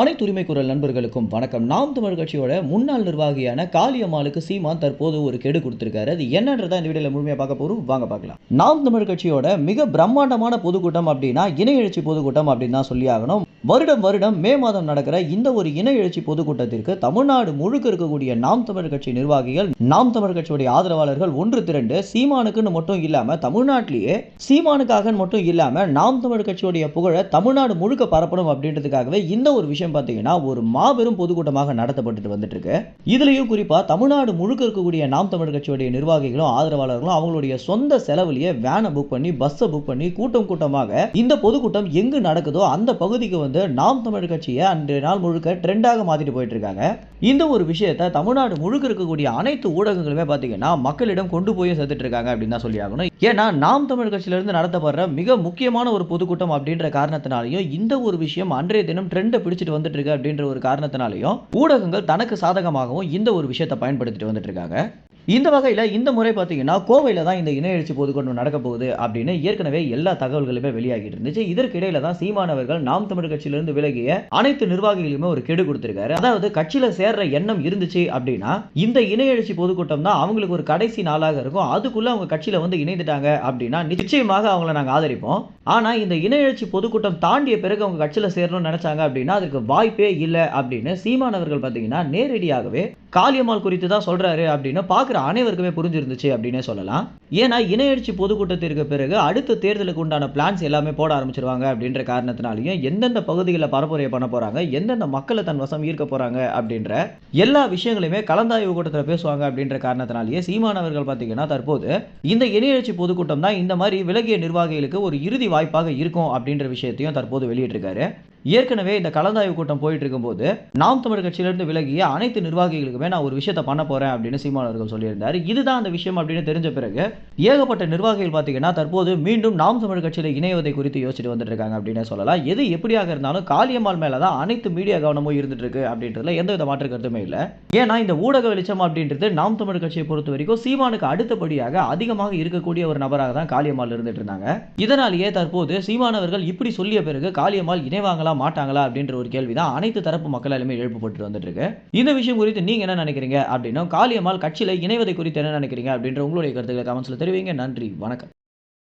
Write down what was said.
அனைத்து உரிமை குரல் நண்பர்களுக்கும் வணக்கம். நாம் தமிழ் கட்சியோட முன்னாள் நிர்வாகியான காளியம்மாளுக்கு சீமான் தற்போது ஒரு கெடு கொடுத்திருக்காரு. அது என்னன்றதா இந்த வீடியோல முழுமையா பார்க்க போறோம். வாங்க பார்க்கலாம். நாம் தமிழ் கட்சியோட மிக பிரம்மாண்டமான பொதுக்கூட்டம் அப்படின்னா இணை எழுச்சி பொதுக்கூட்டம் அப்படின்னு தான் சொல்லி ஆகணும். வருடம் வருடம் மே மாதம் நடக்கிற இந்த ஒரு இன எழுச்சி பொதுக்கூட்டத்திற்கு தமிழ்நாடு முழுக்க இருக்கக்கூடிய நாம் தமிழ் கட்சி நிர்வாகிகள் நாம் தமிழர் கட்சியுடைய ஆதரவாளர்கள் ஒன்று திரண்டு சீமானுக்குன்னு மட்டும் இல்லாம தமிழ்நாட்டிலேயே சீமானுக்காக மட்டும் இல்லாம நாம் தமிழ் கட்சியுடைய புகழ தமிழ்நாடு முழுக்க பரப்பணும் அப்படின்றதுக்காகவே இந்த ஒரு விஷயம் பார்த்தீங்கன்னா ஒரு மாபெரும் பொதுக்கூட்டமாக நடத்தப்பட்டு வந்துட்டு இருக்கு இதுலயும் குறிப்பா தமிழ்நாடு முழுக்க இருக்கக்கூடிய நாம் தமிழ் கட்சியுடைய நிர்வாகிகளும் ஆதரவாளர்களும் அவங்களுடைய சொந்த செலவுலயே வேனை புக் பண்ணி பஸ்ஸை புக் பண்ணி கூட்டம் கூட்டமாக இந்த பொதுக்கூட்டம் எங்கு நடக்குதோ அந்த பகுதிக்கு வந்து நாம் தமிழ் கட்சியை அன்றைய நாள் முழுக்க ட்ரெண்டாக மாத்திட்டு போயிட்டு இருக்காங்க இந்த ஒரு விஷயத்தை தமிழ்நாடு முழுக்க இருக்கக்கூடிய அனைத்து ஊடகங்களுமே பார்த்தீங்கன்னா மக்களிடம் கொண்டு போய் சேர்த்துட்டு இருக்காங்க அப்படின்னு தான் சொல்லி ஆகணும். ஏன்னா நாம் தமிழ் கட்சியிலிருந்து நடத்தப்படுற மிக முக்கியமான ஒரு பொதுக்கூட்டம் அப்படின்ற காரணத்தினாலையும் இந்த ஒரு விஷயம் அன்றைய தினம் ட்ரெண்டை பிடிச்சிட்டு வந்துட்டு இருக்கு அப்படின்ற ஒரு காரணத்தினாலையும் ஊடகங்கள் தனக்கு சாதகமாகவும் இந்த ஒரு விஷயத்தை பயன்படுத்திட்டு வந்துட்டு இருக்காங்க இந்த வகையில் இந்த முறை பார்த்தீங்கன்னா கோவையில் தான் இந்த இணை எழுச்சி பொதுக்கூட்டம் நடக்க போகுது அப்படின்னு ஏற்கனவே எல்லா தகவல்களுமே வெளியாகிட்டு இருந்துச்சு. இதற்கு இடையில தான் சீமானவர்கள் நாம் தமிழ் கட்சியிலிருந்து விலகிய அனைத்து நிர்வாகிகளுமே ஒரு கெடு கொடுத்திருக்காரு. அதாவது கட்சியில சேர்ற எண்ணம் இருந்துச்சு அப்படின்னா இந்த இணை எழுச்சி பொதுக்கூட்டம் தான் அவங்களுக்கு ஒரு கடைசி நாளாக இருக்கும். அதுக்குள்ள அவங்க கட்சியில வந்து இணைந்துட்டாங்க அப்படின்னா நிச்சயமாக அவங்கள நாங்கள் ஆதரிப்போம். ஆனா இந்த இணை எழுச்சி பொதுக்கூட்டம் தாண்டிய பிறகு அவங்க கட்சியில சேரணும்னு நினைச்சாங்க அப்படின்னா அதுக்கு வாய்ப்பே இல்லை அப்படின்னு சீமானவர்கள் பார்த்தீங்கன்னா நேரடியாகவே காளியம்மாள் குறித்து தான் சொல்கிறாரு அப்படின்னு பார்க்குற அனைவருக்குமே புரிஞ்சிருந்துச்சு அப்படின்னே சொல்லலாம். ஏன்னா இணையடிச்சு பொதுக்கூட்டத்திற்கு பிறகு அடுத்த தேர்தலுக்கு உண்டான பிளான்ஸ் எல்லாமே போட ஆரம்பிச்சிருவாங்க அப்படின்ற காரணத்தினாலையும் எந்தெந்த பகுதிகளில் பரப்புரையை பண்ண போகிறாங்க எந்தெந்த மக்களை தன் வசம் ஈர்க்க போகிறாங்க அப்படின்ற எல்லா விஷயங்களையுமே கலந்தாய்வு கூட்டத்தில் பேசுவாங்க அப்படின்ற காரணத்தினாலேயே சீமானவர்கள் பார்த்தீங்கன்னா தற்போது இந்த இணையடிச்சு பொதுக்கூட்டம் தான் இந்த மாதிரி விலகிய நிர்வாகிகளுக்கு ஒரு இறுதி வாய்ப்பாக இருக்கும் அப்படின்ற விஷயத்தையும் தற்போது வெளியிட்டிருக்காரு. ஏற்கனவே இந்த கலந்தாய்வு கூட்டம் போயிட்டு இருக்கும்போது நாம் தமிழ் கட்சியிலிருந்து விலகிய அனைத்து நிர்வாகிகளுக்குமே நான் ஒரு விஷயத்தை பண்ண போறேன் அப்படின்னு சீமான் அவர்கள் சொல்லியிருந்தார். இதுதான் அந்த விஷயம் அப்படின்னு தெரிஞ்ச பிறகு ஏகப்பட்ட நிர்வாகிகள் பார்த்தீங்கன்னா தற்போது மீண்டும் நாம் தமிழ் கட்சியில் இணைவதை குறித்து யோசிச்சுட்டு வந்துட்டு இருக்காங்க அப்படின்னு சொல்லலாம். எது எப்படியாக இருந்தாலும் காளியம்மாள் மேல தான் அனைத்து மீடியா கவனமும் இருந்துட்டு இருக்கு அப்படின்றதுல எந்த வித மாற்று கருத்துமே இல்லை. ஏன்னா இந்த ஊடக வெளிச்சம் அப்படின்றது நாம் தமிழ் கட்சியை பொறுத்த வரைக்கும் சீமானுக்கு அடுத்தபடியாக அதிகமாக இருக்கக்கூடிய ஒரு நபராக தான் காளியம்மாள் இருந்துட்டு இருந்தாங்க இதனாலேயே தற்போது சீமானவர்கள் இப்படி சொல்லிய பிறகு காளியம்மாள் இணைவாங்களா மாட்டாங்களா அப்படின்ற ஒரு கேள்வி தான் அனைத்து தரப்பு மக்களாலுமே எழுப்பப்பட்டு வந்துட்டு இருக்கு இந்த விஷயம் குறித்து நீங்க என்ன நினைக்கிறீங்க அப்படின்னா காளியம்மாள் கட்சியில இணைவதை குறித்து என்ன நினைக்கிறீங்க அப்படின்ற உங்களுடைய கருத்துக்களை கமெண்ட்ஸில் தெரிவிங்க. நன்றி. வணக்கம்.